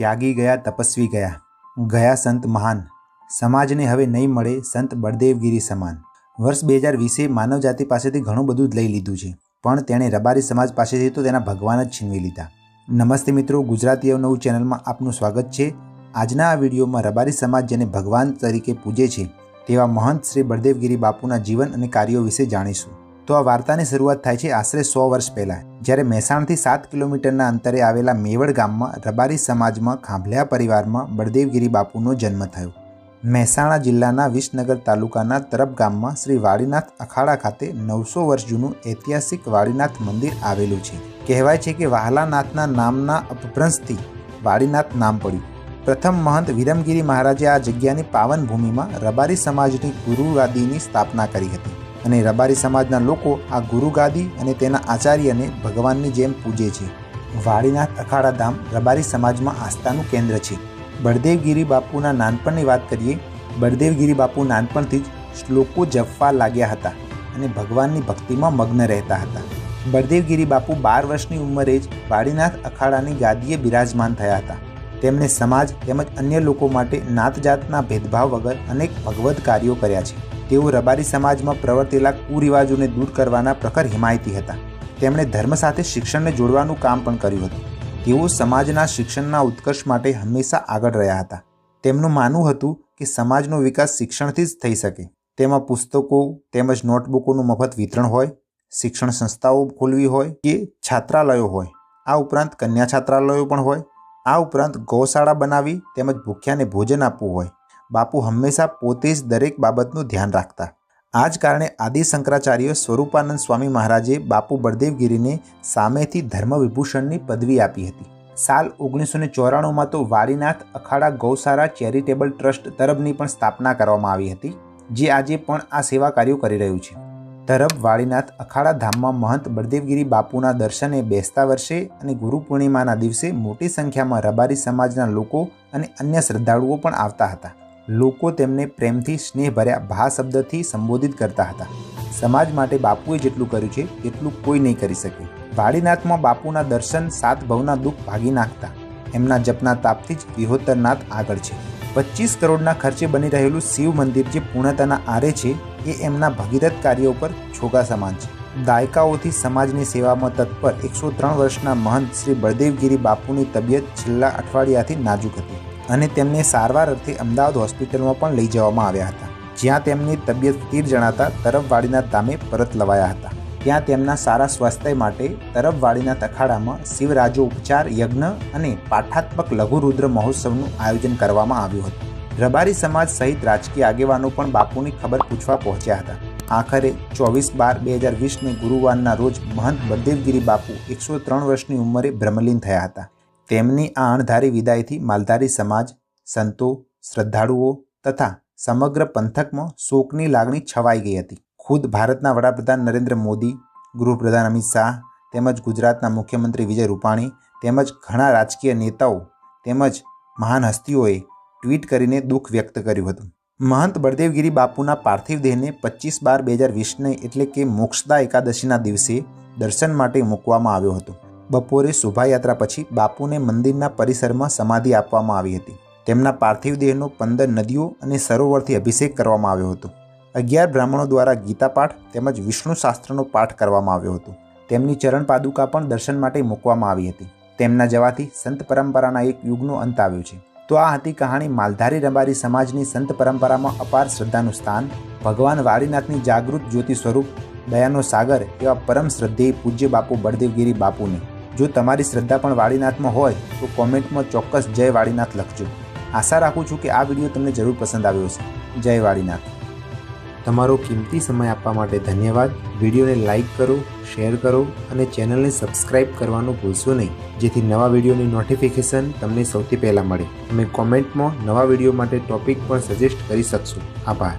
ત્યાગી ગયા, તપસ્વી ગયા. ગયા સંત મહાન. સમાજને હવે નહીં મળે સંત બળદેવગીરી સમાન. વર્ષ બે હજાર વીસે માનવજાતિ પાસેથી ઘણું બધું જ લઈ લીધું છે. પણ તેણે રબારી સમાજ પાસેથી તો તેના ભગવાન જ છીનવી લીધા. નમસ્તે મિત્રો, ગુજરાતીઓ નવું ચેનલમાં આપનું સ્વાગત છે. આજના આ વિડીયોમાં રબારી સમાજ જેને ભગવાન તરીકે પૂજે છે, તેવા મહંત શ્રી બળદેવગીરી બાપુના જીવન અને કાર્યો વિશે જાણીશું. તો આ વાર્તાની શરૂઆત થાય છે આશરે સો વર્ષ પહેલાં. જ્યારે મહેસાણથી સાત કિલોમીટરના અંતરે આવેલા મેવડ ગામમાં રબારી સમાજમાં ખાંભલિયા પરિવારમાં બળદેવગીરી બાપુનો જન્મ થયો. મહેસાણા જિલ્લાના વિસનગર તાલુકાના તરફ ગામમાં શ્રી વાડીનાથ અખાડા ખાતે નવસો વર્ષ જૂનું ઐતિહાસિક વાડીનાથ મંદિર આવેલું છે. કહેવાય છે કે વાહલાનાથના નામના અપભ્રંશથી વાડીનાથ નામ પડ્યું. પ્રથમ મહંત વિરમગીરી મહારાજે આ જગ્યાની પાવન ભૂમિમાં રબારી સમાજની ગુરુવાદીની સ્થાપના કરી હતી. અને રબારી સમાજના લોકો આ ગુરુગાદી અને તેના આચાર્યને ભગવાનની જેમ પૂજે છે. વાડીનાથ અખાડા ધામ રબારી સમાજમાં આસ્થાનું કેન્દ્ર છે. બળદેવગીરી બાપુના નાનપણની વાત કરીએ બળદેવગીરી બાપુ નાનપણથી જ શ્લોકો જપવા લાગ્યા હતા અને ભગવાનની ભક્તિમાં મગ્ન રહેતા હતા. બળદેવગીરી બાપુ બાર વર્ષની ઉંમરે જ વાડીનાથ અખાડાની ગાદીએ બિરાજમાન થયા હતા. તેમણે સમાજ તેમજ અન્ય લોકો માટે નાતજાતના ભેદભાવ વગર અનેક ભગવદ કાર્યો કર્યા છે. તેઓ રબારી સમાજમાં પ્રવર્તેલા કુરિવાજોને દૂર કરવાના પ્રખર હિમાયતી હતા. તેમણે ધર્મ સાથે શિક્ષણને જોડવાનું કામ પણ કર્યું હતું. તેઓ સમાજના શિક્ષણના ઉત્કર્ષ માટે હંમેશા આગળ રહ્યા હતા. તેમનું માનવું હતું કે સમાજનો વિકાસ શિક્ષણથી જ થઈ શકે. તેમાં પુસ્તકો તેમજ નોટબુકોનું મફત વિતરણ હોય, શિક્ષણ સંસ્થાઓ ખોલવી હોય કે છાત્રાલયો હોય. આ ઉપરાંત કન્યા છાત્રાલયો પણ હોય. આ ઉપરાંત ગૌશાળા બનાવી તેમજ ભૂખ્યાને ભોજન આપવું હોય. બાપુ હંમેશા પોતે જ દરેક બાબતનું ધ્યાન રાખતા. આ જ કારણે આદિ શંકરાચાર્ય સ્વરૂપાનંદ સ્વામી મહારાજે બાપુ બળદેવગીરીને સામેથી ધર્મ વિભૂષણની પદવી આપી હતી. સાલ ઓગણીસો ને ચોરાણુંમાં તો વારીનાથ અખાડા ગૌશાળા ચેરિટેબલ ટ્રસ્ટ તરફની પણ સ્થાપના કરવામાં આવી હતી, જે આજે પણ આ સેવા કાર્યો કરી રહ્યું છે. તરફ વાળીનાથ અખાડા ધામમાં મહંત બળદેવગીરી બાપુના દર્શને બેસતા વર્ષે અને ગુરુ પૂર્ણિમાના દિવસે મોટી સંખ્યામાં રબારી સમાજના લોકો અને અન્ય શ્રદ્ધાળુઓ પણ આવતા હતા. લોકો તેમને પ્રેમથી, સ્નેહભર્યા ભા શબ્દથી સંબોધિત કરતા હતા. સમાજ માટે બાપુએ જેટલું કર્યું છે એટલું કોઈ નહીં કરી શકે. વાડીનાથમાં બાપુના દર્શન, સાત ભવના દુઃખ ભાગી નાખતા. એમના જપના તાપથી જ વિહોત્તરનાથ આગળ છે. પચીસ કરોડના ખર્ચે બની રહેલું શિવ મંદિર જે પૂર્ણતાના આરે છે, એ એમના ભગીરથ કાર્યો પર છોગા સમાન છે. દાયકાઓથી સમાજની સેવામાં તત્પર એકસો ત્રણ વર્ષના મહંત શ્રી બળદેવગીરી બાપુની તબિયત છેલ્લા અઠવાડિયાથી નાજુક હતી. અને તેમને સારવાર અર્થે અમદાવાદ હોસ્પિટલમાં પણ લઈ જવામાં આવ્યા હતા. જ્યાં તેમની તબિયત સ્થિર જણાતા તરફવાડીના ધામે પરત લવાયા હતા. ત્યાં તેમના સારા સ્વાસ્થ્ય માટે તરફવાડીના તખાડામાં શિવરાજો ઉપચાર યજ્ઞ અને પાઠાત્મક લઘુરુદ્ર મહોત્સવનું આયોજન કરવામાં આવ્યું હતું. રબારી સમાજ સહિત રાજકીય આગેવાનો પણ બાપુની ખબર પૂછવા પહોંચ્યા હતા. આખરે ચોવીસ બાર બે હજાર વીસને ગુરુવારના રોજ મહંત બળદેવગીરી બાપુ એકસો ત્રણ વર્ષની ઉંમરે બ્રહ્મલીન થયા હતા. તેમની આ અણધારી વિદાયથી માલધારી સમાજ, સંતો, શ્રદ્ધાળુઓ તથા સમગ્ર પંથકમાં શોકની લાગણી છવાઈ ગઈ હતી. ખુદ ભારતના વડાપ્રધાન નરેન્દ્ર મોદી, ગૃહપ્રધાન અમિત શાહ તેમજ ગુજરાતના મુખ્યમંત્રી વિજય રૂપાણી તેમજ ઘણા રાજકીય નેતાઓ તેમજ મહાન હસ્તીઓએ ટ્વીટ કરીને દુઃખ વ્યક્ત કર્યું હતું. મહંત બળદેવગીરી બાપુના પાર્થિવ દેહને પચીસ બાર બે હજાર વીસને એટલે કે મોક્ષદા એકાદશીના દિવસે દર્શન માટે મૂકવામાં આવ્યો હતો. બપોરે શોભાયાત્રા પછી બાપુને મંદિરના પરિસરમાં સમાધિ આપવામાં આવી હતી. તેમના પાર્થિવ દેહનો પંદર નદીઓ અને સરોવરથી અભિષેક કરવામાં આવ્યો હતો. અગિયાર બ્રાહ્મણો દ્વારા ગીતાપાઠ તેમજ વિષ્ણુ શાસ્ત્રનો પાઠ કરવામાં આવ્યો હતો. તેમની ચરણ પાદુકા પણ દર્શન માટે મૂકવામાં આવી હતી. તેમના જવાથી સંત પરંપરાના એક યુગનો અંત આવ્યો છે. તો આ હતી કહાણી માલધારી રબારી સમાજની સંત પરંપરામાં અપાર શ્રદ્ધાનું સ્થાન, ભગવાન વારીનાથની જાગૃત જ્યોતિ સ્વરૂપ, દયાનો સાગર એવા પરમ શ્રદ્ધેય પૂજ્ય બાપુ બળદેવગીરી બાપુને. જો તમારી શ્રદ્ધા પણ વાળીનાથમાં હોય, તો કોમેન્ટમાં ચોક્કસ જય વાળીનાથ લખજો. આશા રાખું છું કે આ વીડિયો તમને જરૂર પસંદ આવ્યો હશે. જય વાળીનાથ. તમારો કિંમતી સમય આપવા માટે ધન્યવાદ. વિડીયોને લાઇક કરો, શેર કરો અને ચેનલને સબસ્ક્રાઇબ કરવાનું ભૂલશો નહીં, જેથી નવા વિડીયોની નોટિફિકેશન તમને સૌથી પહેલાં મળે. તમે કોમેન્ટમાં નવા વીડિયો માટે ટોપિક પણ સજેસ્ટ કરી શકશો. આભાર.